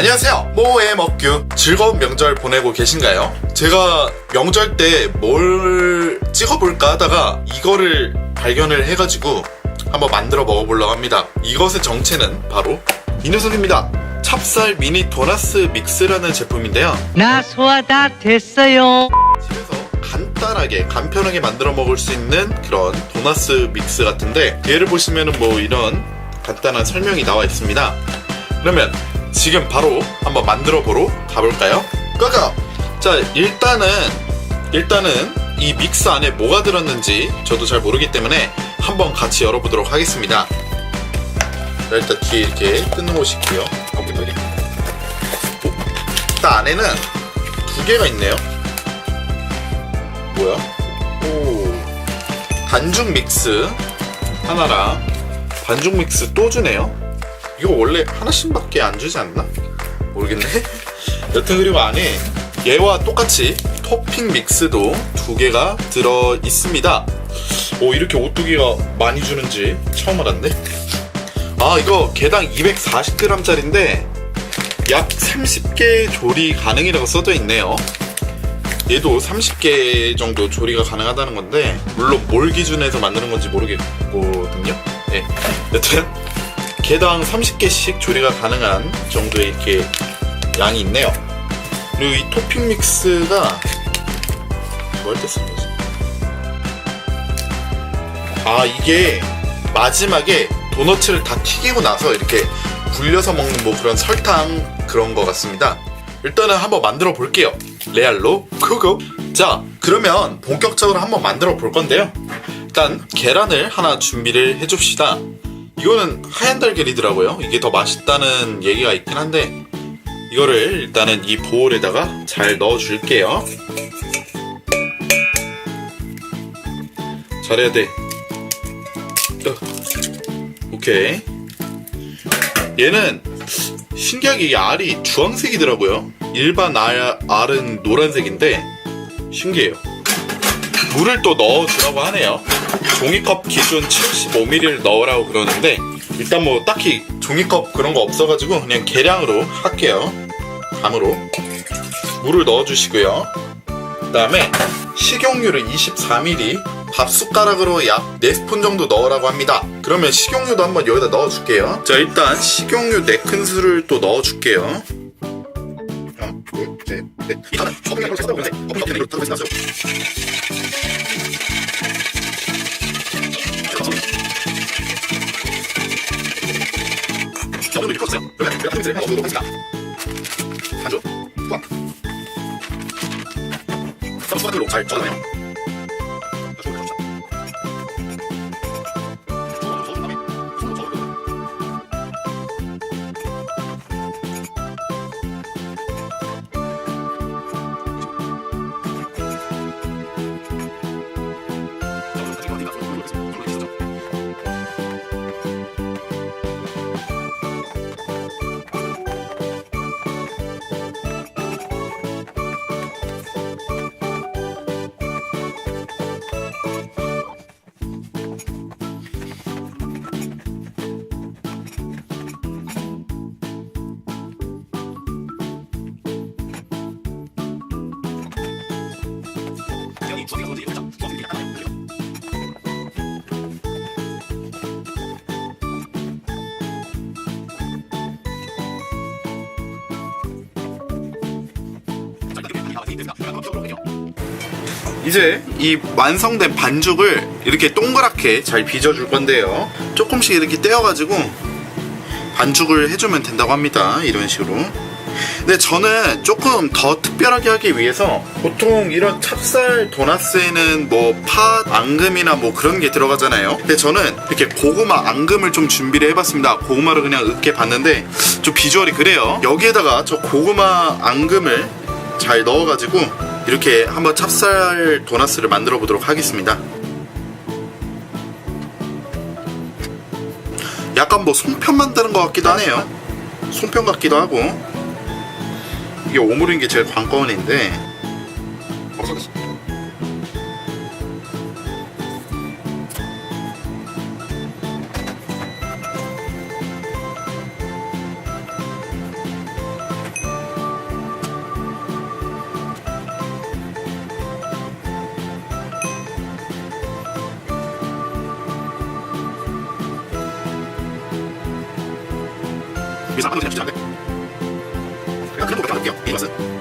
안녕하세요. 모의 먹규. 즐거운 명절 보내고 계신가요? 제가 명절 때 뭘 찍어볼까 하다가 이거를 발견을 해가지고 한번 만들어 먹어보려고 합니다. 이것의 정체는 바로 이 녀석입니다. 찹쌀 미니 도나스 믹스라는 제품인데요. 나 소화 다 됐어요. 집에서 간단하게 간편하게 만들어 먹을 수 있는 그런 도나스 믹스 같은데 얘를 보시면은 뭐 이런 간단한 설명이 나와 있습니다. 그러면 지금 바로 한번 만들어 보러 가볼까요? 가가! 자 일단은 일단은 이 믹스 안에 뭐가 들었는지 저도 잘 모르기 때문에 한번 같이 열어보도록 하겠습니다. 자, 일단 뒤에 이렇게 뜯는 곳이 있고요. 어, 뭐야, 이게. 오, 일단 안에는 두 개가 있네요. 뭐야? 오 반죽 믹스 하나랑 반죽 믹스 또 주네요. 이거 원래 하나씩밖에 안 주지 않나? 모르겠네. 여튼 그리고 안에 얘와 똑같이 토핑 믹스도 두 개가 들어 있습니다. 오 이렇게 오뚜기가 많이 주는지 처음 알았네. 아 이거 개당 240g짜리인데 약 30개 조리 가능이라고 써져 있네요. 얘도 30개 정도 조리가 가능하다는 건데 물론 뭘 기준에서 만드는 건지 모르겠거든요. 네. 여튼 개당 30개씩 조리가 가능한 정도의 이렇게 양이 있네요. 그리고 이 토핑 믹스가 뭘때쓴 거지? 아 이게 마지막에 도너츠를 다 튀기고 나서 이렇게 굴려서 먹는 뭐 그런 설탕 그런 거 같습니다. 일단은 한번 만들어 볼게요. 레알로 고고. 자, 그러면 본격적으로 한번 만들어 볼 건데요. 일단 계란을 하나 준비를 해줍시다. 이거는 하얀 달걀이더라고요. 이게 더 맛있다는 얘기가 있긴 한데 이거를 일단은 이 보울에다가 잘 넣어 줄게요. 잘해야 돼. 어. 오케이. 얘는 신기하게 이 알이 주황색이더라고요. 일반 알, 알은 노란색인데 신기해요. 물을 또 넣어주라고 하네요. 종이컵 기준 75ml를 넣으라고 그러는데 일단 뭐 딱히 종이컵 그런 거 없어가지고 그냥 계량으로 할게요. 감으로 물을 넣어주시고요. 그 다음에 식용유를 24ml 밥 숟가락으로 약 4스푼 정도 넣으라고 합니다. 그러면 식용유도 한번 여기다 넣어줄게요. 자 일단 식용유 4큰술을 또 넣어줄게요. 하나, 둘, 셋, 넷. 보면서 거품이 이렇게 들어가 있어요. 저도 이렇게 컸어요. 그러면 내가 믹스를 넣어보도록 하겠습니다. 반죽, 투하. 숟가락으로 잘 젖어내요. 이제 이 완성된 반죽을 이렇게 동그랗게 잘 빚어줄 건데요. 조금씩 이렇게 떼어가지고 반죽을 해주면 된다고 합니다. 이런 식으로. 근데 저는 조금 더 특별하게 하기 위해서 보통 이런 찹쌀 도나스에는 뭐 팥, 앙금이나 뭐 그런 게 들어가잖아요. 근데 저는 이렇게 고구마 앙금을 좀 준비를 해봤습니다. 고구마를 그냥 으깨 봤는데 좀 비주얼이 그래요. 여기에다가 저 고구마 앙금을 잘 넣어가지고 이렇게 한번 찹쌀 도나스를 만들어 보도록 하겠습니다. 약간 뭐 송편 만드는 것 같기도 하네요. 송편 같기도 하고 이게 오므린 게 제일 관건인데 어떻겠어? 이상한 거 진짜 안 돼. 게요. 이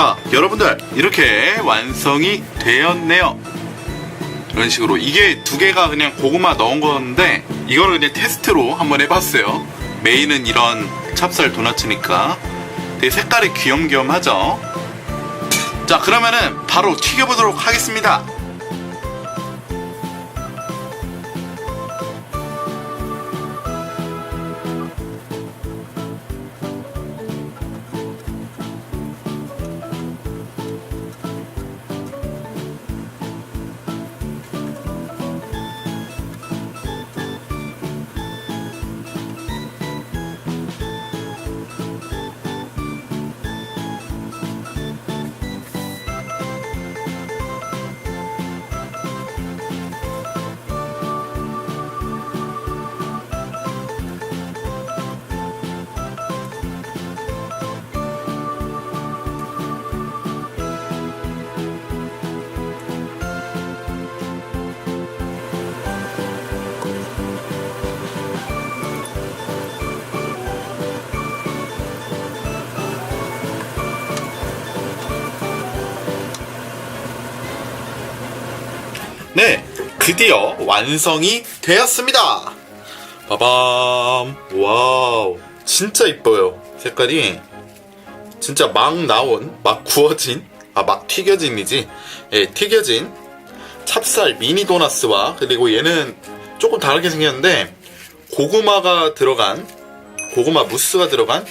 자, 여러분들 이렇게 완성이 되었네요. 이런 식으로 이게 두 개가 그냥 고구마 넣은 건데 이거를 그냥 테스트로 한번 해봤어요. 메인은 이런 찹쌀 도넛이니까 되게 색깔이 귀염귀염하죠. 자, 그러면은 바로 튀겨보도록 하겠습니다. 네, 드디어 완성이 되었습니다. 빠밤, 와우, 진짜 이뻐요. 색깔이 진짜 막 나온, 막 구워진, 아, 막 튀겨진이지. 예, 튀겨진 찹쌀 미니 도나스와 그리고 얘는 조금 다르게 생겼는데 고구마가 들어간 고구마 무스가 들어간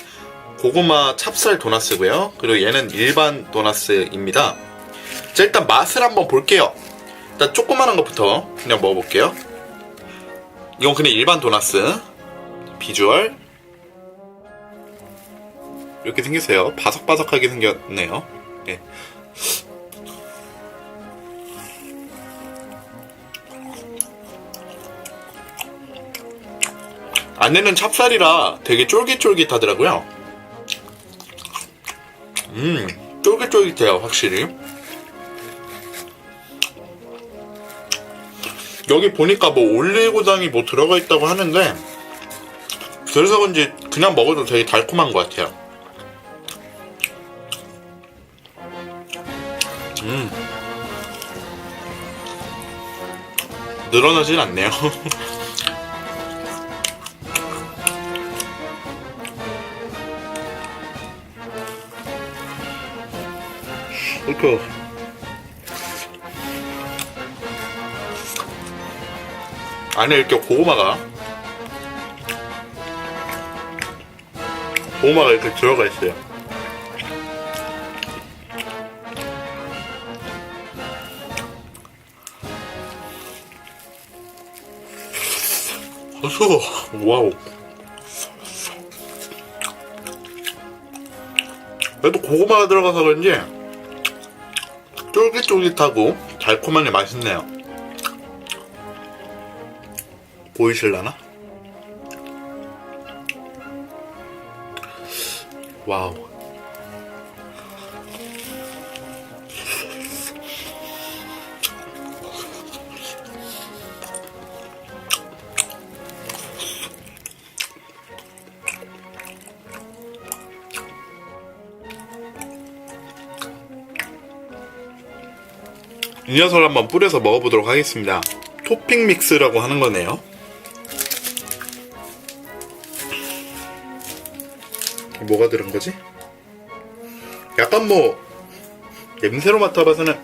고구마 찹쌀 도나스고요. 그리고 얘는 일반 도나스입니다. 자, 일단 맛을 한번 볼게요. 일단 조그만한 것부터 그냥 먹어볼게요. 이건 그냥 일반 도나스. 비주얼. 이렇게 생겼어요. 바삭바삭하게 생겼네요. 예. 안에는 찹쌀이라 되게 쫄깃쫄깃하더라고요. 음, 쫄깃쫄깃해요, 확실히. 여기 보니까 뭐 올리고당이 뭐 들어가 있다고 하는데 그래서 그런지 그냥 먹어도 되게 달콤한 것 같아요. 음. 늘어나진 않네요. 이렇게 안에 이렇게 고구마가 고구마가 이렇게 들어가 있어요. 고소 와우. 그래도 고구마가 들어가서 그런지 쫄깃쫄깃하고 달콤하니 맛있네요. 보이실라나? 와우. 이 녀석을 한번 뿌려서 먹어보도록 하겠습니다. 토핑 믹스라고 하는 거네요. 뭐가 들은 거지? 약간 뭐 냄새로 맡아봐서는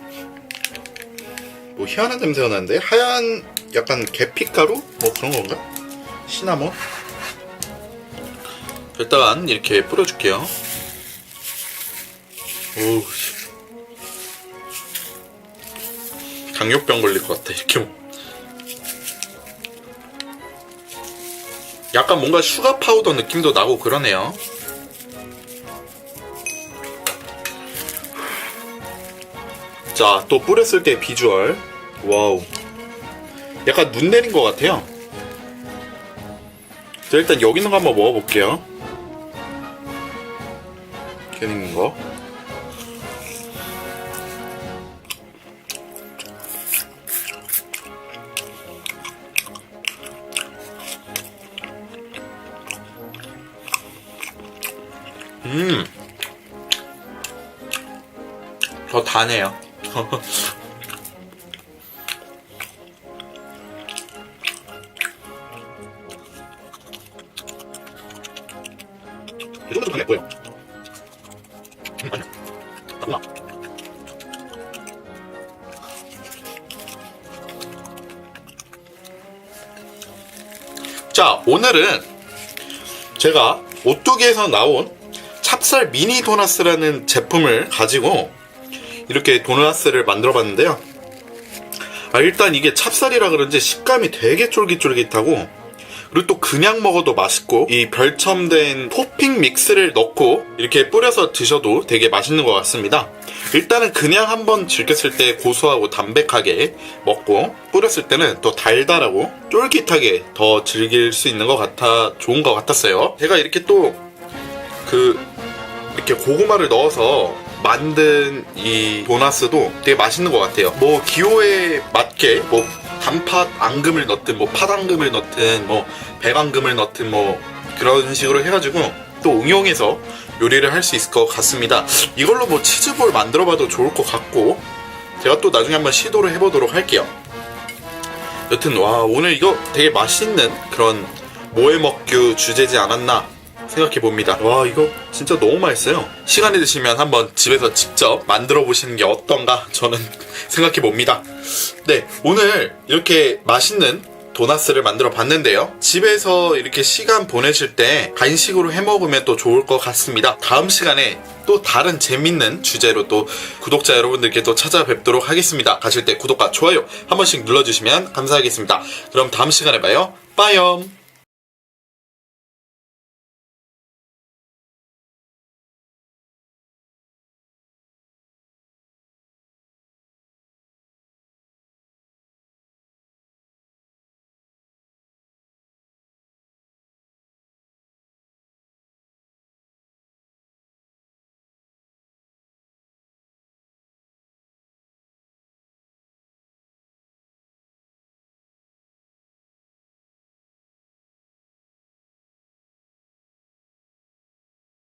뭐 희한한 냄새가 나는데 하얀 약간 계피가루 뭐 그런 건가? 시나몬 일단 이렇게 뿌려줄게요. 오우. 당뇨병 걸릴 것 같아 이렇게 먹- 약간 뭔가 슈가 파우더 느낌도 나고 그러네요. 자, 또 뿌렸을 때 비주얼. 와우. 약간 눈 내린 것 같아요. 자, 일단 여기 있는 거 한번 먹어볼게요. 이렇게 생긴 거. 음. 더 다네요. 자, 오늘은 제가 오뚜기에서 나온 찹쌀 미니 도나스라는 제품을 가지고 이렇게 도나스를 만들어 봤는데요. 아, 일단 이게 찹쌀이라 그런지 식감이 되게 쫄깃쫄깃하고 그리고 또 그냥 먹어도 맛있고 이 별첨된 토핑 믹스를 넣고 이렇게 뿌려서 드셔도 되게 맛있는 것 같습니다. 일단은 그냥 한번 즐겼을 때 고소하고 담백하게 먹고 뿌렸을 때는 또 달달하고 쫄깃하게 더 즐길 수 있는 것 같아 좋은 것 같았어요. 제가 이렇게 또 그 이렇게 고구마를 넣어서 만든 이 도나스도 되게 맛있는 것 같아요. 뭐 기호에 맞게 뭐 단팥 앙금을 넣든 뭐 팥앙금을 넣든 뭐 백앙금을 넣든 뭐 그런 식으로 해가지고 또 응용해서 요리를 할 수 있을 것 같습니다. 이걸로 뭐 치즈볼 만들어봐도 좋을 것 같고 제가 또 나중에 한번 시도를 해보도록 할게요. 여튼 와 오늘 이거 되게 맛있는 그런 모에 먹규 주제지 않았나 생각해 봅니다. 와 이거 진짜 너무 맛있어요. 시간이 되시면 한번 집에서 직접 만들어 보시는 게 어떤가 저는 생각해 봅니다. 네 오늘 이렇게 맛있는 도나스를 만들어 봤는데요. 집에서 이렇게 시간 보내실 때 간식으로 해 먹으면 또 좋을 것 같습니다. 다음 시간에 또 다른 재밌는 주제로 또 구독자 여러분들께 또 찾아뵙도록 하겠습니다. 가실 때 구독과 좋아요 한 번씩 눌러주시면 감사하겠습니다. 그럼 다음 시간에 봐요. 빠염!